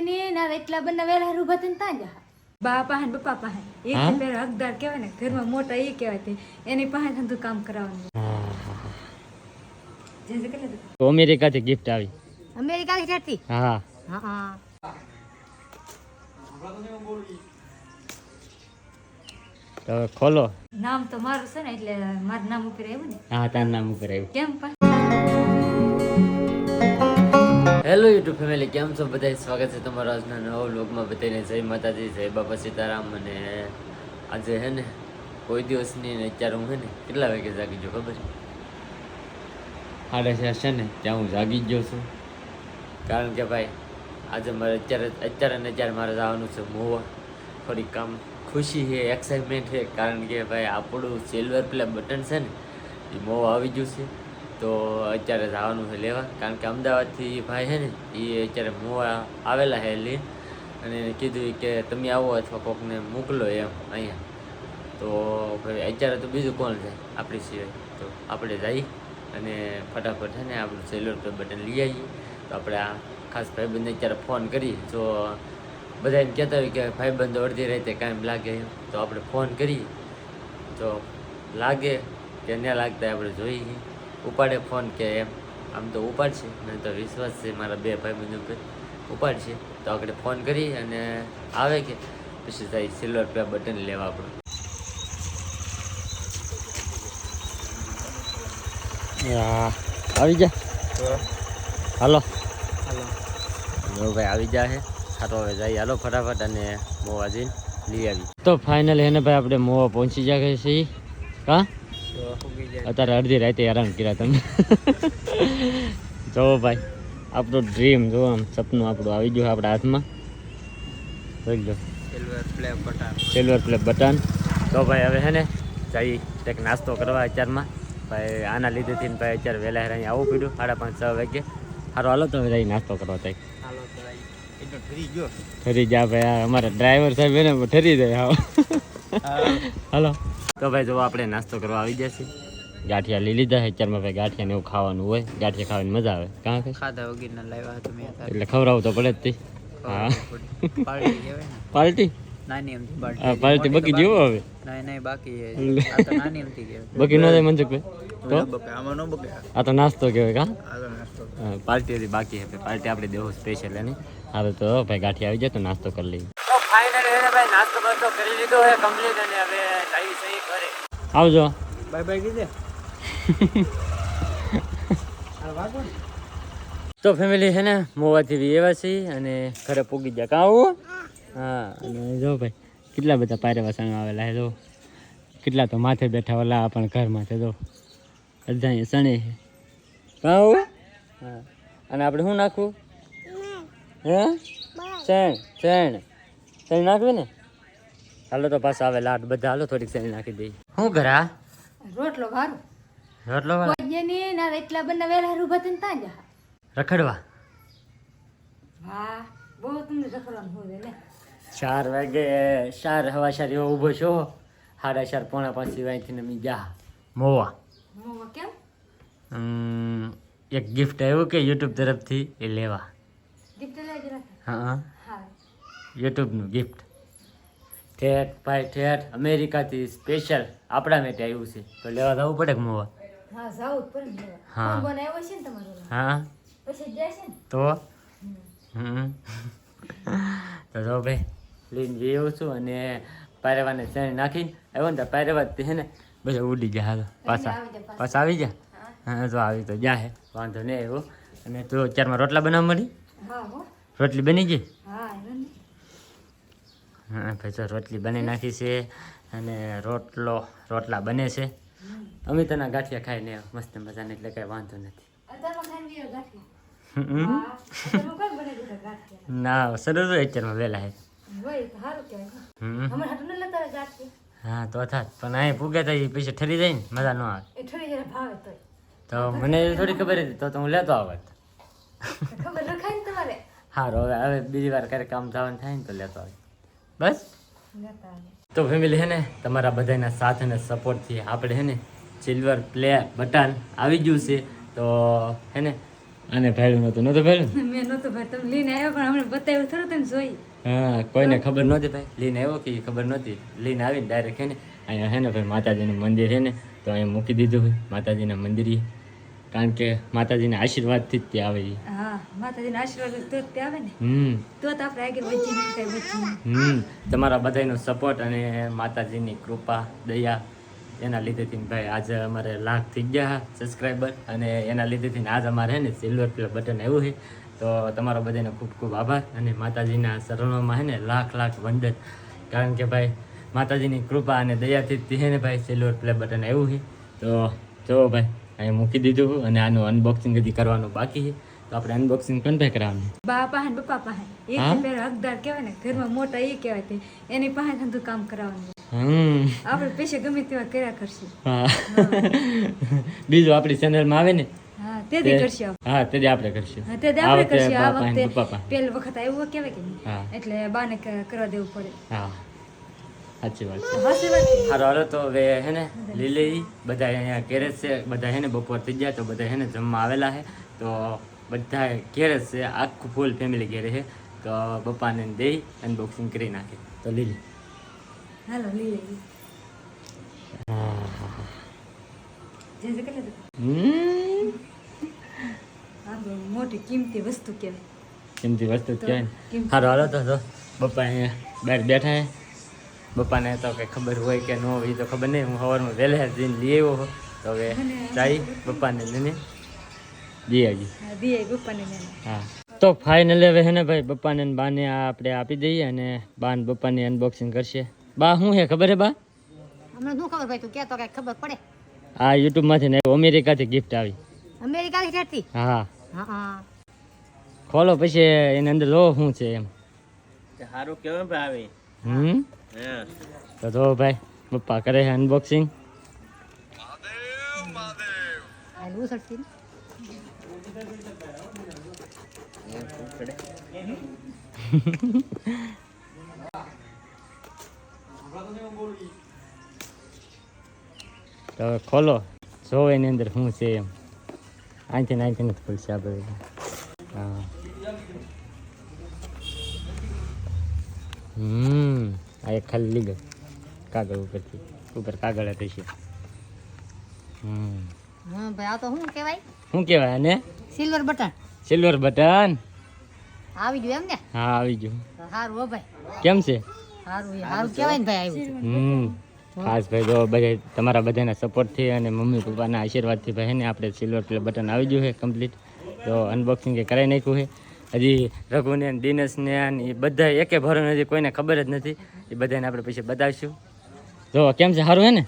ને ના એટલા બંને વેલા રૂભા થઈને ત્યાં જા. બા પાસે ને બપ્પા પાસે એ હકદાર કહેવાય ને ઘરમાં મોટા એ કહેવાય તે. એની પાસે ધંધું કામ કરાવવાનું. તો અમેરિકાથી ગિફ્ટ આવી. અમેરિકા થી હા હા. તો ખોલો. નામ તો મારું છે ને એટલે મારું નામ ઉપર આવ્યું ને. હા તાર નામ ઉપર આવ્યું. કેમ પણ હેલો યુટ્યુબ ફેમિલી કેમ છો? બધા સ્વાગત છે તમારા આજના નવા વ્લોગમાં બધાને જય માતાજી જય બાપા સીતારામ. અને આજે હે ને કોઈ દિવસની ને અત્યારે હું હે ને કેટલા વાગે જાગી ગયો ખબર? છે સાડા ચાર છે ને ત્યાં હું જાગી જ ગયો છું. કારણ કે ભાઈ આજે મારે અત્યારે અત્યારે ને અત્યારે મારે જવાનું છે મોવા. થોડીક કામ ખુશી છે એક્સાઇટમેન્ટ છે. કારણ કે ભાઈ આપણું સિલ્વર પ્લે બટન છે ને એ મોવા આવી ગયું છે. તો અત્યારે જવાનું છે લેવા. કારણ કે અમદાવાદથી ભાઈ છે ને, એ અત્યારે મોવા આવેલા છે લઈ અને એને કીધું કે તમે આવો અથવા કોકને મોકલો એમ અહીંયા. તો ભાઈ અત્યારે તો બીજું કોણ છે આપણી સિવાય? તો આપણે જઈ અને ફટાફટ છે ને આપણું સેલ્યુર પર બટન લઈ આવીએ. તો આપણે આ ખાસ ભાઈબંધને અત્યારે ફોન કરી જો બધા એમ કહેતા હોય કે ભાઈબંધો અડધી રાતે કાંઈ લાગે તો આપણે ફોન કરીએ. તો લાગે કે ન લાગતા આપણે જોઈએ. ઉપાડે ફોન કે એમ. આમ તો ઉપાડશે મને તો વિશ્વાસ છે મારા બે ભાઈબંધો ઉપર. ઉપાડશે. તો આપણે ફોન કરી અને આવે કે પછી થાય સિલ્વર પે બટન લેવા આપણું. આવી જા. હાલો. જો ભાઈ આવી જા હે. સારો હવે જઈએ હાલો ફટાફટ અને મોવા જઈને લઈ આવી. તો ફાઇનલ એને ભાઈ આપણે મોવા પહોંચી જાય છીએ. કા અત્યારે અડધી રાતે આરામ કર્યા તમે. જો ભાઈ આપણો ડ્રીમ જો આમ સપનું આપણું આવી ગયું આપણા હાથમાં. જોઈ લો. સિલ્વર પ્લે બટન તો ભાઈ હવે હે ને જઈ કંઈક નાસ્તો કરવા અત્યારમાં. ભાઈ આના લીધેથી ભાઈ અત્યારે વહેલા હેરા અહીં આવવું પડ્યું સાડા પાંચ છ વાગે સારો હાલો તો જઈ નાસ્તો કરવા થાય હાલો તો આઈ. એ તો ફરી ઠરી જા ભાઈ આ અમારા ડ્રાઈવર સાહેબ એને ઠરી જાય હાલો. તો ભાઈ જો આપણે નાસ્તો કરવા આવી જશે ગાંઠિયા લઈ લીધા છે. ચારમાં ભાઈ ગાંઠિયા ને એવું ખાવાનું હોય. ગાંઠિયા ખાવાની મજા આવે. કાં કે? ખાધા વગરના લાવ્યા હતા મેં તારે. એટલે ખવડાવું તો પડે જ તે. હા. પાર્ટી કહેવાય ને. પાર્ટી? નાની અમથી પાર્ટી પાર્ટી બકી જેવો હવે. નહીં નહીં બાકી આ તો નાની અમથી કહેવાય. બકી ન તો? આમાં ન બકે. આ તો નાસ્તો કહેવાય કા? આ તો નાસ્તો. પાર્ટી હજી બાકી હે પાર્ટી આપણે દેવું સ્પેશિયલ એની. હવે તો ભાઈ ગાંઠી આવી જાય તો નાસ્તો કરી લઈએ. ફાઇનલી એને ભાઈ નાસ્તો બાસ્તો કરી લીધો છે કમ્પ્લીટ અને હવે જઈ સહી ઘરે. આવજો. બાય બાય કીધે તો ફેમિલી છે ને મોવાથી બી એવા છીએ અને ઘરે પૂગી ગયા. કાં આવું? હા. અને જો ભાઈ કેટલા બધા પાયરે વાસણ આવેલા છે જો. કેટલા તો માથે બેઠા ઓલા પણ ઘર માથે જો. અડધા અહીંયા સણે છે કાં આવું? હા. અને આપણે શું નાખવું? હે? ચણ શેણ. શેણ નાખવી ને? હાલો તો પાછા આવે લાટ બધા. હાલો થોડીક સેલ નાખી દઈ શું કરા રોટલો વારું રોટલો કોઈ ને ના એટલા બંને વેલા રૂભા થઈને ત્યાં જા. રખડવા? વાહ બહુ તમને રખડવાનું હોય ને ચાર વાગે ચાર હવા ચાર એવો ઊભો છો? સાડા ચાર પોણા પાંચ સિવાયથી ને મી જા મોવા. મોવા કેમ? એક ગિફ્ટ આવ્યું કે યુટ્યુબ તરફથી? એ લેવા. ગિફ્ટ હા. યુટ્યુબનું ગિફ્ટ ઠેઠ ભાઈ ઠેઠ અમેરિકાથી સ્પેશિયલ આપણા માટે આવ્યું છે. તો લેવા જવું પડે કે મોવા? હા જાવું પડે હા. બનાવ્યો છે ને તમારો? હા. પછી જાય તો? હમ. તો જો ભાઈ લઈને જઈ છું અને પારેવાને ચણ નાખીને આવ્યો ને તો પારેવા તે ને બધા ઉડી ગયા હાલો. પાછા. પાછા. આવી જા હા. જો તો આવી તો જા હે. વાંધો નહીં આવ્યો. અને તું અત્યારમાં રોટલા બનાવવા મળી? રોટલી બની ગઈ. હા ભાઈ તો રોટલી બની નાખી છે અને રોટલો રોટલા બને છે. અમિતાના ગાંઠિયા ખાઈને મસ્ત મજાને એટલે કાંઈ વાંધો નથી? ના સરસ હોય અત્યારમાં વહેલા હે. ન. હા તો થાત પણ અહીં પૂગે તો એ પછી ઠરી જાય ને મજા ન આવે. તો મને થોડી ખબર હતી તો તો હું લેતો આવત. ખબર રખાય ને તમારે? સારું હવે હવે બીજી વાર ક્યારેક કામ થવાનું થાય ને તો લેતો આવે બસ? તો ફેમિલી હે ને તમારા બધાના સાથ અને સપોર્ટથી આપણે હે ને સિલ્વર પ્લે બટન આવી ગયું છે. તો હે ને આને ભાડ્યું નહોતું. નહોતું ભાડ્યું મેં નહોતું ભાઈ તમે લઈને આવ્યો પણ હમણાં બતાવ્યું થોડું તમે જોઈ. હા કોઈને ખબર નહોતી ભાઈ? લઈને આવ્યો કે ખબર નહોતી? લઈને આવીને ડાયરેક્ટ હે ને અહીંયા હે ને ભાઈ માતાજીનું મંદિર હે ને તો અહીંયા મૂકી દીધું હોય માતાજીના મંદિરે. કારણ કે માતાજીના આશીર્વાદથી જ તે આવે. હા માતાજીના આશીર્વાદ તો તે આવે ને? હમ. તો તો આપણે આગળ વચ્ચે નહીં કઈ વચ્ચે હમ. તમારા બધાનો સપોર્ટ અને માતાજીની કૃપા દયા એના લીધેથી ભાઈ આજે અમારે લાખ થઈ ગયા સબસ્ક્રાઈબર અને એના લીધેથી આજ અમારે ને સિલ્વર પ્લે બટન આવ્યું છે. તો તમારા બધાનો ખૂબ ખૂબ આભાર અને માતાજીના શરણોમાં હે ને લાખ લાખ વંદન. કારણ કે ભાઈ માતાજીની કૃપા અને દયાથી જ ને ભાઈ સિલ્વર પ્લે બટન આવ્યું છે. તો જો ભાઈ. અહીંયા મૂકી દીધું અને આનું અનબોક્સિંગ હજી કરવાનું બાકી છે. તો આપણે અનબોક્સિંગ કોણ ભાઈ કરાવવાનું? બાપા હે પપ્પા પાસે એક હા? પેલો હકદાર કહેવાય ને ઘરમાં મોટા એ કહેવાય તે એની પાસે ધંધું કામ કરાવવાનું. હમ. આપણે પૈસા ગમે તેવા કર્યા કરશું. હા. બીજું આપણી ચેનલમાં આવે ને? હા તે દી કરશું. હા તે જ આપણે કરશું. હા તે દી આપણે કરશું. આ વખતે આવ્યું કહેવાય કે એટલે બાને કરવા દેવું પડે. હા. સાચી વાત છે. હારો હાલો તો હવે હે ને લીલી બધા અહીંયા ઘેરે છે બધા હે ને બપોર થઈ ગયા તો બધા હે ને જમવા આવેલા છે તો બધા ઘેરે છે આખું ફૂલ ફેમિલી ઘેરે છે તો પપ્પાને દઈ અનબોક્સિંગ કરી નાખે. તો લીલી. હાલો બહુ મોટી કિંમતી વસ્તુ કહેવાય. કિંમતી વસ્તુ કહેવાય. હારો હાલો તો બપ્પા પપ્પા અહીંયા બહાર બેઠા પપ્પાને તો કંઈ ખબર હોય કે ન હોય એ તો ખબર નહીં. હું સવારમાં વહેલા જઈને લઈ આવ્યો. તો હવે ચાઈ બપાને લઈને જી આવી હા, તો ફાઇનલ હવે હે ને ભાઈ બપાને ને બાને આ આપણે આપી દઈએ અને બા ને બપ્પાની અનબોક્સિંગ કરશે. બા શું છે? ખબર હે બા? અમને શું ખબર ભાઈ તું કહેતો કઈ ખબર પડે? આ યુટ્યુબમાંથી ને અમેરિકાથી ગિફ્ટ આવી. અમેરિકાથી ઠેરતી હા. હા હા. ખોલો પછી એની અંદર લો શું છે એમ. સારું કેવું ભાઈ હમ? હા તો ભાઈ બપ્પા કરે છે અનબોક્સિંગ ખોલો, જો એની અંદર શું છે એમ. અહીંથી અહીંથી નથી ખુલશે આ હા. હમ. આ એક ખાલી લીધો કાગળ ઉપરથી. ઉપર કાગળ હતી છે હમ. હા ભાઈ આ તો શું કહેવાય? શું કહેવાય આને? સિલ્વર બટન સિલ્વર બટન આવી ગયું એમ ને? હા આવી ગયું. સારું હો ભાઈ. કેમ છે? સારું સારું કહેવાય ને ભાઈ આવ્યું હમ. ખાસ ભાઈ જો બધા તમારા બધાના સપોર્ટથી અને મમ્મી પપ્પાના આશીર્વાદથી ભાઈ ને આપણે સિલ્વર પ્લે બટન આવી ગયું છે કમ્પ્લીટ તો અનબોક્સિંગ કરાવી નાખ્યું છે. હજી રઘુને દિનેશને એ બધા એકે ભરો નથી કોઈને ખબર જ નથી. એ બધાને આપણે પછી બતાવીશું. જો, કેમ છે? સારું હે ને?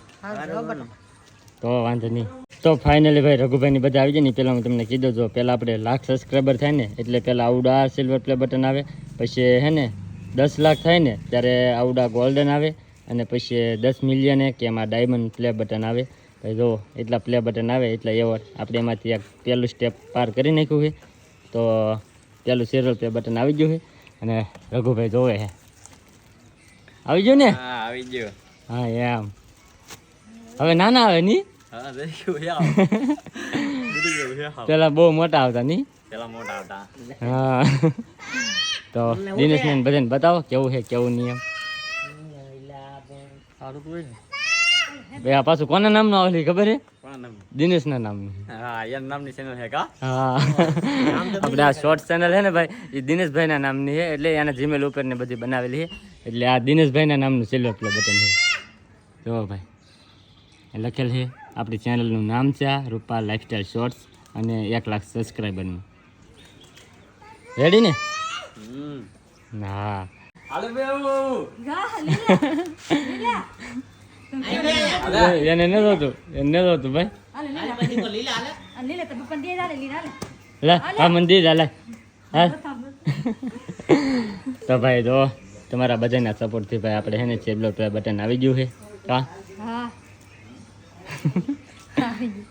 તો વાંધો નહીં. તો ફાઇનલી ભાઈ રઘુભાઈની બધા આવી જાય ને પહેલાં હું તમને કીધું, જો પહેલાં આપણે લાખ સબસ્ક્રાઈબર થાય ને, એટલે પહેલાં આવડા સિલ્વર પ્લે બટન આવે, પછી હે ને, દસ લાખ થાય ને, ત્યારે આવડા ગોલ્ડન આવે, અને પછી દસ મિલિયન કે એમાં ડાયમંડ પ્લે બટન આવે. ભાઈ જો, એટલા પ્લે બટન આવે, એટલા એવોર્ડ આપણે એમાંથી એક પહેલું સ્ટેપ પાર કરી નાખ્યું છે. તો પહેલું સેરલ પે બટન આવી ગયું છે. અને રઘુભાઈ જોવે છે. આવી ગયું ને? હા આવી ગયો. હા એમ. હવે નાના આવે હા યા પેલા બહુ મોટા આવતા નહીં પેલા મોટા આવતા. હા. તો દિનેશ ને બધાને બતાવો કેવું છે કેવું નહીં એમ. બે આ પાછું કોના નામનું આવેલી ખબર છે? નામ દિનેશ ના નામ. હા યાર નામની ચેનલ છે કા? હા. આપણે આ શોર્ટ ચેનલ છે ને ભાઈ એ દિનેશભાઈના નામની છે એટલે એના જીમેલ ઉપર ને બધી બનાવેલી છે. એટલે આ દિનેશભાઈના નામનું છેલ્લું પ્લે બટન છે. જો ભાઈ એ લખેલ છે આપણી ચેનલનું નામ છે આ રૂપા લાઇફસ્ટાઈલ શોર્ટ્સ અને એક લાખ સબસ્ક્રાઈબરનું રેડી ને? હા. હાલો બેઉ ગા, લીલા, લીલા. એને ન જોતું એને ન જોતું ભાઈ. લે આ મંદિર હાલે હા તો ભાઈ જો તમારા બધાના સપોર્ટથી ભાઈ આપણે હે ને ચેબલો પે બટન આવી ગયું છે કા? હા ગયું.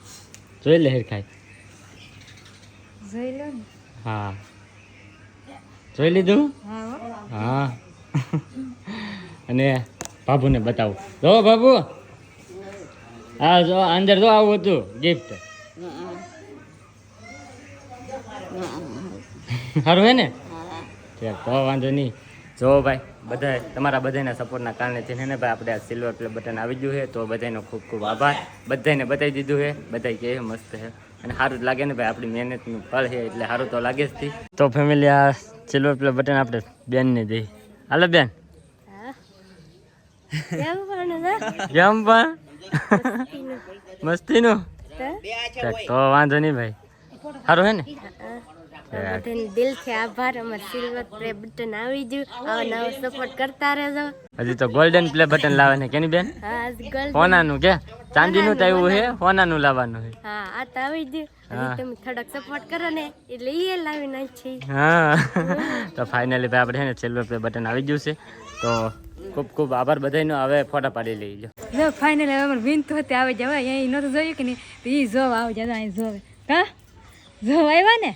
જોઈ લે ખાઈ. જોઈ લો હા. જોઈ લીધું? હા. હા. અને બાબુને બતાવું. જો બાબુ. હા જો અંદર જો આવું હતું ગિફ્ટ સારું હે ને? તો વાંધો નહીં. જો ભાઈ બધા તમારા બધાના સપોર્ટના કારણે થઈને ને ભાઈ આપણે આ સિલ્વર પ્લે બટન આવી ગયું છે, તો બધાનો ખૂબ ખૂબ આભાર. બધાને બતાવી દીધું છે બધા કહે મસ્ત છે. અને સારું જ લાગે ને ભાઈ, આપણી મહેનતનું ફળ છે, એટલે સારું તો લાગે જ તો ફેમિલી આ સિલ્વર પ્લે બટન આપણે બેનને દઈ. હાલો બેન. કેમ પણ. મસ્તીનું? તો વાંધો નહીં ભાઈ. સારું હે ને? દિલથી આભાર. અમાર સિલ્વર પ્લે બટન આવી ગયું. આવા નવો સપોર્ટ કરતા રહેજો. હજી તો ગોલ્ડન પ્લે બટન લાવે ને કેની બેન? હા સોનાનું કે? ચાંદીનું તો આવ્યું છે સોનાનું લાવવાનું છે. હા આ તો આવી ગયું. તમે થોડોક સપોર્ટ કરો ને એટલે એ લાવી નાખી. હા. તો ફાઇનલી ભાઈ આપણે છે ને સિલ્વર પ્લે બટન આવી ગયું છે. તો ખૂબ ખૂબ આભાર. બધાનો હવે ફોટા પાડી લઈજો જો ફાઇનલ હવે અમારે વિન હતી આવે જવા. અહીં નહોતું જોયું કે નહીં? તો એ જોવ આવ જતા અહીં જોવે કા જોવ આવ્યા ને?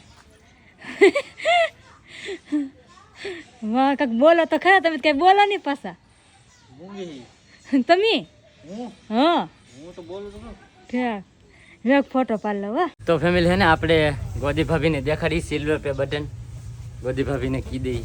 વાહ કાંક બોલો તો ખરા તમે કઈ બોલો નહીં પાછા. તમે? હા? વેગ ફોટો પાડ લો તો ફેમિલી છે ને આપણે ગોદી ભાભીને દેખાડી સિલ્વર પે બટન ગોદી ભાભીને કી દઈ.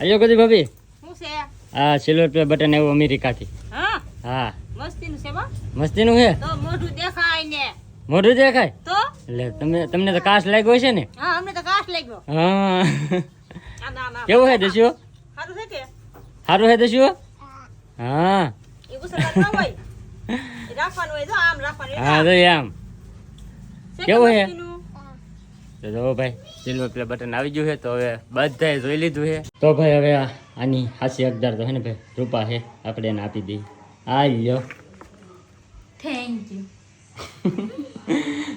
આયો ગોદી ભાભી. શું છે? હા સિલ્વર પ્લે બટન એવું અમેરિકાથી. હા? હા. મસ્તીનું છે બા? મસ્તીનું છે? તો મોઢું દેખાય ને. મોઢું દેખાય? તો? એટલે તમે તમને તો કાશ લાગ્યો છે ને? હા અમને તો કાશ લાગ્યો. હા. આમ આમ આમ કેવું છે દસ્યો સારું છે કે? સારું હે દસ્યો હા. એ ગુસરવાનું ના હોય. રાખવાનું હોય તો આમ રાખવાનું હા તો એમ કેવું છે? મસ્તીનું? તો જો ભાઈ સિલ્વર પ્લે બટન આવી ગયું છે તો હવે બધાએ જોઈ લીધું છે. તો ભાઈ હવે આની હાસી હકદાર તો હે ને ભાઈ રૂપા છે આપણે એને આપી દઈએ. આ લ્યો થેન્ક યુ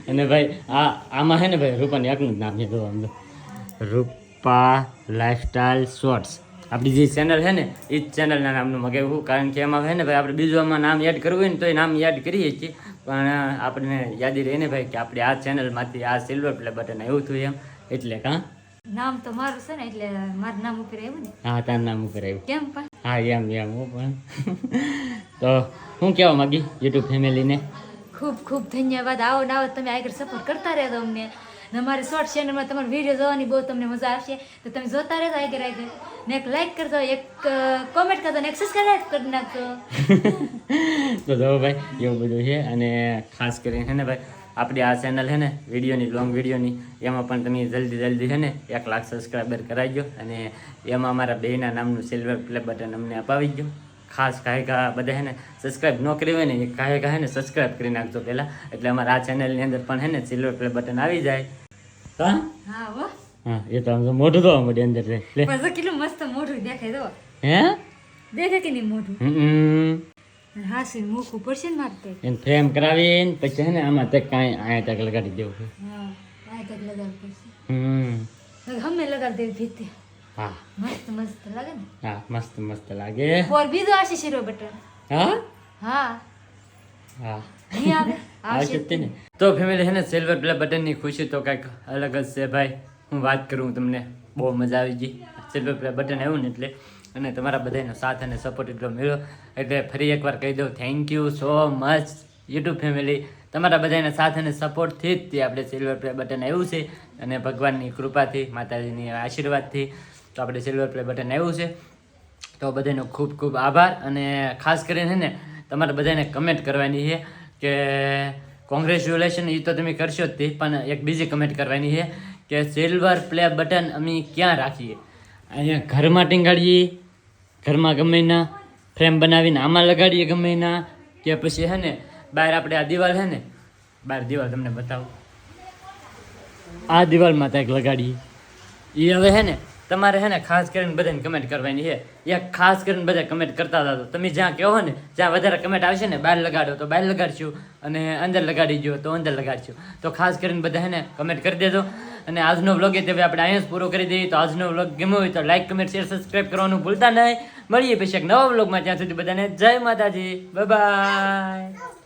અને ભાઈ આ આમાં છે ને ભાઈ રૂપાની એકનું જ નામ છે જો આમ. રૂપા લાઈફસ્ટાઈલ શોર્ટ્સ આપણી જે ચેનલ છે ને એ જ ચેનલના નામનું મગાવ્યું કારણ કે એમાં છે ને ભાઈ આપણે બીજું આમાં નામ યાદ કરવું હોય ને તો એ નામ યાદ કરીએ છીએ. પણ આપણને યાદી રહે ને ભાઈ કે આપણે આ ચેનલમાંથી આ સિલ્વર પ્લે બટન આવ્યું હતું એમ. એટલે કાં? નામ તો મારું છે ને એટલે મારું નામ ઉપર આવ્યું ને. હા તાર નામ ઉપર આવ્યું. કેમ પણ? હા એમ એમ હું પણ. તો હું કહેવા માગી યુટ્યુબ ફેમિલીને ખૂબ ખૂબ ધન્યવાદ. આવો ને આવો તમે આગળ સપોર્ટ કરતા રહેજો અમને. ને અમારી શોર્ટ ચેનલમાં તમારી વીડિયો જોવાની બહુ તમને મજા આવશે. તો તમે જોતા રહેજો આગળ આગળ. ને એક લાઈક કરજો, એક કોમેન્ટ કરજો ને એક સબસ્ક્રાઈબ કરી નાખજો. તો જો ભાઈ, એવું બધું છે. અને ખાસ કરીને છે ને ભાઈ, આપણી આ ચેનલ છે ને વિડીયોની લોંગ વિડીયોની એમાં પણ તમે જલ્દી જલ્દી છે ને એક લાખ સબસ્ક્રાઈબર કરાવજો અને એમાં અમારા બેના નામનું સિલ્વર પ્લે બટન અમને અપાવી ગયો ખાસ કાંઈ કા બધા છે ને સબસ્ક્રાઈબ ન કરી હોય ને એ કાંઈ કાંઈ ને સબસ્ક્રાઈબ કરી નાખજો પહેલાં. એટલે અમારા આ ચેનલની અંદર પણ ને સિલ્વર પ્લે બટન આવી જાય. હા? હા એ તો આમ મોઢું તો અમારી અંદર રહે કેટલું મસ્ત મોઢું દેખાય તો હે? દેખે કે નહીં મોઢું? હમ. હા ને એને ફ્રેમ કરાવીને પછી ને આમાં તે કાંઈ આયા તક લગાડી દેવું હા તક પડશે. હમ. હમે લગાડી દેવી ભીતે. હા. મસ્ત મસ્ત લાગે ને? હા મસ્ત મસ્ત લાગે. ઓર બીજું આશી શીરો બટર. હા? હા. હા. નહીં આવે? આવશે ને તો ફેમિલી છે ને સિલ્વર પ્લે બટનની ખુશી તો કાંઈક અલગ જ છે ભાઈ. હું વાત કરું તમને બહુ મજા આવી ગઈ. સિલ્વર પ્લે બટન આવ્યું ને એટલે. અને તમારા બધાનો સાથ અને સપોર્ટ એટલો મળ્યો. એટલે ફરી એકવાર કહી દઉં thank you so much YouTube family તમારા બધાના સાથ અને સપોર્ટથી જ તે આપણે સિલ્વર પ્લે બટન આવ્યું છે. અને ભગવાનની કૃપાથી માતાજીની આશીર્વાદથી. તો આપણે સિલ્વર પ્લે બટન આવ્યું છે. તો બધાનો ખૂબ ખૂબ આભાર અને ખાસ કરીને ને તમારે બધાને કમેન્ટ કરવાની છે કે કોંગ્રેચ્યુલેશન એ તો તમે કરશો જ તે, પણ એક બીજી કમેન્ટ કરવાની છે કે સિલ્વર પ્લે બટન અમે ક્યાં રાખીએ? અહીંયા ઘરમાં ટીંગાડીએ, ઘરમાં ગમે ના ફ્રેમ બનાવીને આમાં લગાડીએ ગમે ના, કે પછી હે ને, બહાર આપણે આ દિવાલ છે ને, બહાર દિવાલ તમને બતાવું. આ દિવાલમાં ત્યાં લગાડીએ. એ હવે છે ને તમારે હે ને ખાસ કરીને બધાને કમેન્ટ કરવાની છે. યા ખાસ કરીને બધા કમેન્ટ કરતા હતા તમે જ્યાં કહો ને, જ્યાં વધારે કમેન્ટ આવશે ને, બહાર લગાડો. તો બહાર લગાડશું અને અંદર લગાડી દો તો અંદર લગાડશું. તો ખાસ કરીને બધા હે ને કમેન્ટ કરી દેજો. અને આજનો વ્લોગ એ આપણે અહીંયા પૂરો કરી દઈએ. તો આજનો વ્લોગ ગમ્યો હોય તો લાઇક કમેન્ટ શેર સબસ્ક્રાઈબ કરવાનું ભૂલતા નહીં. મળીએ પછી એક નવા વ્લોગમાં ત્યાં સુધી બધાને જય માતાજી. બાય